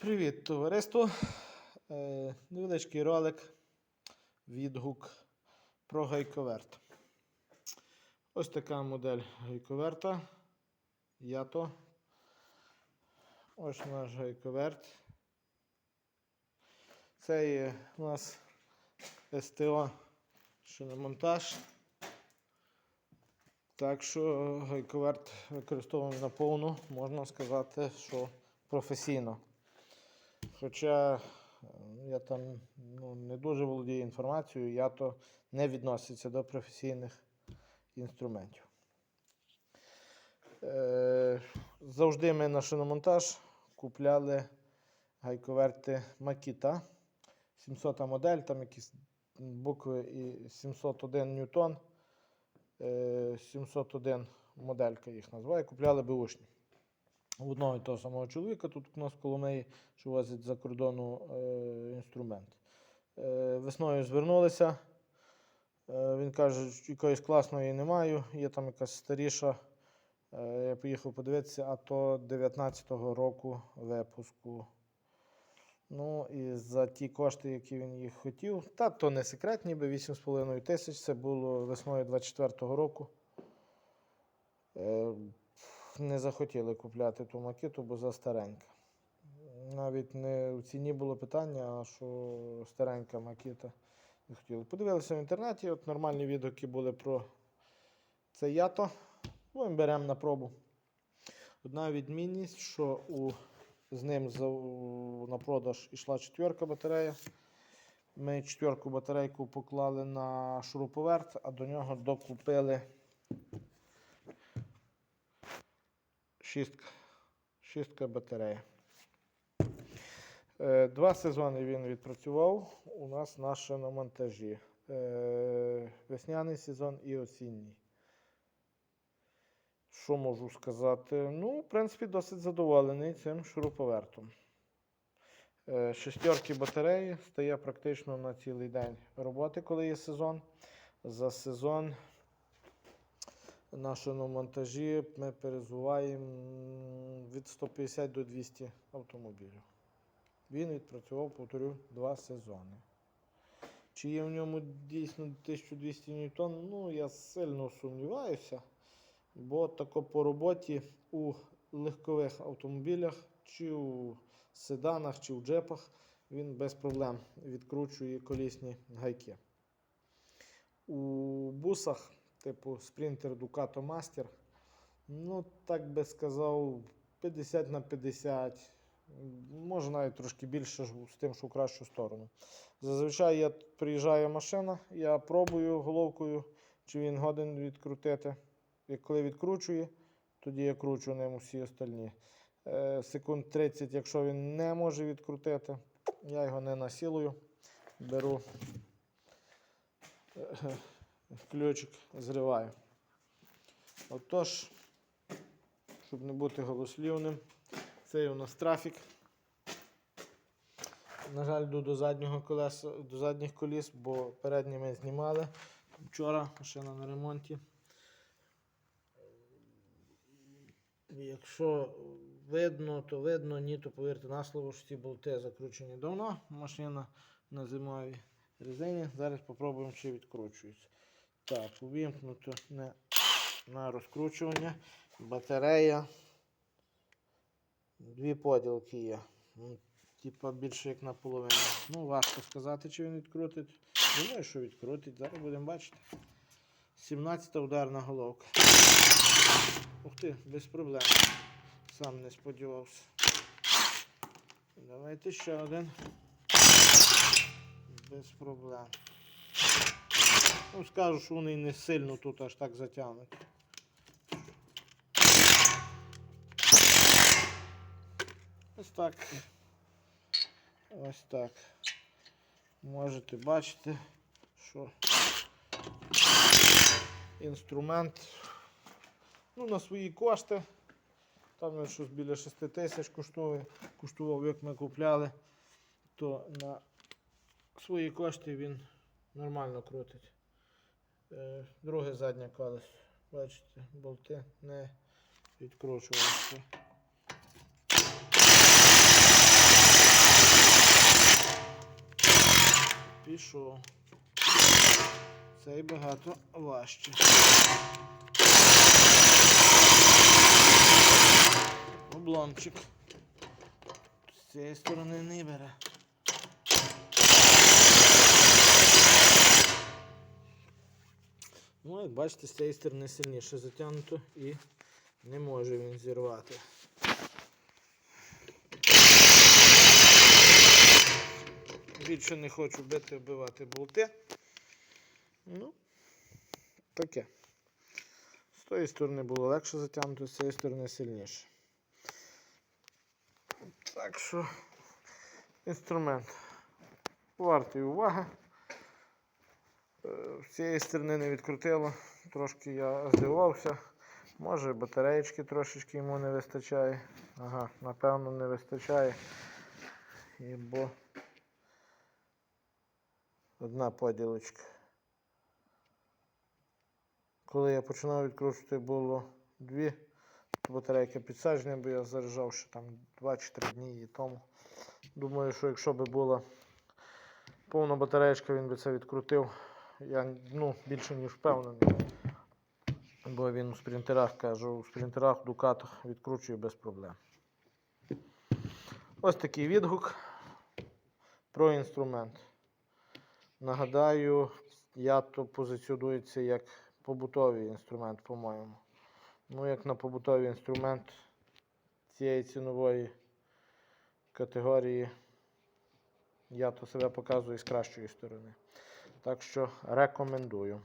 Привіт, товариство. Е, невеличкий ролик, відгук про гайковерт. Ось така модель гайковерта. Ято. Ось наш гайковерт. Це є у нас СТО шиномонтаж. Так що гайковерт використовуємо наповну, можна сказати, що професійно. Хоча е, я там ну, не дуже володію інформацією, я то не відноситься до професійних інструментів. Е, завжди ми на шиномонтаж купляли гайковерти Makita. 700 модель, там якісь букви і 701 ньютон. Е, 701 моделька їх називає. Купляли беушні. Одного і того самого чоловіка тут у нас в Коломиї, що возить за кордону е, інструмент. Е, весною звернулися. Е, він каже, що якоїсь класної не маю, є там якась старіша. Е, я поїхав подивитися, а то 19-го року випуску. Ну і за ті кошти, які він їх хотів, та то не секрет, ніби 8,5 тисяч. Це було весною 24-го року. Не захотіли купляти ту макету, бо за старенька. Навіть не у ціні було питання, а що старенька макета не хотіли. Подивилися в інтернеті, от нормальні відгуки були про це ято. Ну, беремо на пробу. Одна відмінність, що у, з ним за, на продаж йшла четверка батарея. Ми четверку батарейку поклали на шуруповерт, а до нього докупили шістка, шістка батарея. Е, Два сезони він відпрацював у нас на шиномонтажі. Е, Весняний сезон і осінній. Що можу сказати? Ну, в принципі, досить задоволений цим шуруповертом. Е, Шестерки батареї стає практично на цілий день роботи, коли є сезон. За сезон на шиномонтажі ми перезуваємо від 150 до 200 автомобілів. Він відпрацював, повторю, два сезони. Чи є в ньому дійсно 1200 ньютон? Ну, я сильно сумніваюся, бо тако по роботі у легкових автомобілях, чи у седанах, чи у джепах він без проблем відкручує колісні гайки. У бусах типу Sprinter Ducato Master. Ну, так би сказав, 50 на 50. Може навіть трошки більше з тим, що в кращу сторону. Зазвичай я приїжджає машина, я пробую головкою, чи він годен відкрутити. І коли відкручує, тоді я кручу ним усі остальні. Е, секунд 30, якщо він не може відкрутити, я його не насілую. Беру ключик зриваю. Отож, щоб не бути голослівним, цей у нас трафік. На жаль, йду до заднього колеса, до задніх коліс, бо передні ми знімали. Вчора машина на ремонті. Якщо видно, то видно, ні, то повірте на слово, що ці болти закручені давно. Машина на зимовій резині. Зараз спробуємо, чи відкручується. Так, увімкнуто не на розкручування. Батарея. Дві поділки є. Ну, Типа більше як наполовину. Ну, важко сказати, чи він відкрутить. Думаю, що відкрутить. Зараз будемо бачити. 17 ударна головка. Ух ти, без проблем. Сам не сподівався. Давайте ще один. Без проблем. Ну, скажу, що вони не сильно тут аж так затягнуть. Ось так. Ось так. Можете бачити, що інструмент ну, на свої кошти. Там він щось біля 6 тисяч коштує, коштував, як ми купляли, то на свої кошти він нормально крутить. Е, друге заднє колесо. Бачите, болти не відкручувалися. Пішов. Цей багато важче. Обломчик. З цієї сторони не бере. Ну, як бачите, з цієї сторони сильніше затягнуто і не може він зірвати. Більше не хочу бити, вбивати болти. Ну, таке. З тої сторони було легше затягнути, з цієї сторони сильніше. Так що інструмент вартий уваги. З цієї сторони не відкрутило, трошки я здивувався. Може батареєчки трошечки йому не вистачає. Ага, напевно не вистачає. І одна поділочка. Коли я починав відкручувати, було дві батарейки підсадження, бо я заряджав ще там 2 чи 3 дні її тому. Думаю, що якщо б була повна батареєчка, він би це відкрутив. Я ну, більше ніж впевнений. Бо він у спринтерах кажу, у спринтерах, в дукатах відкручує без проблем. Ось такий відгук про інструмент. Нагадаю, я то позиціонується як побутовий інструмент, по-моєму. Ну, як на побутовий інструмент цієї цінової категорії, я то себе показую з кращої сторони. Так що рекомендую.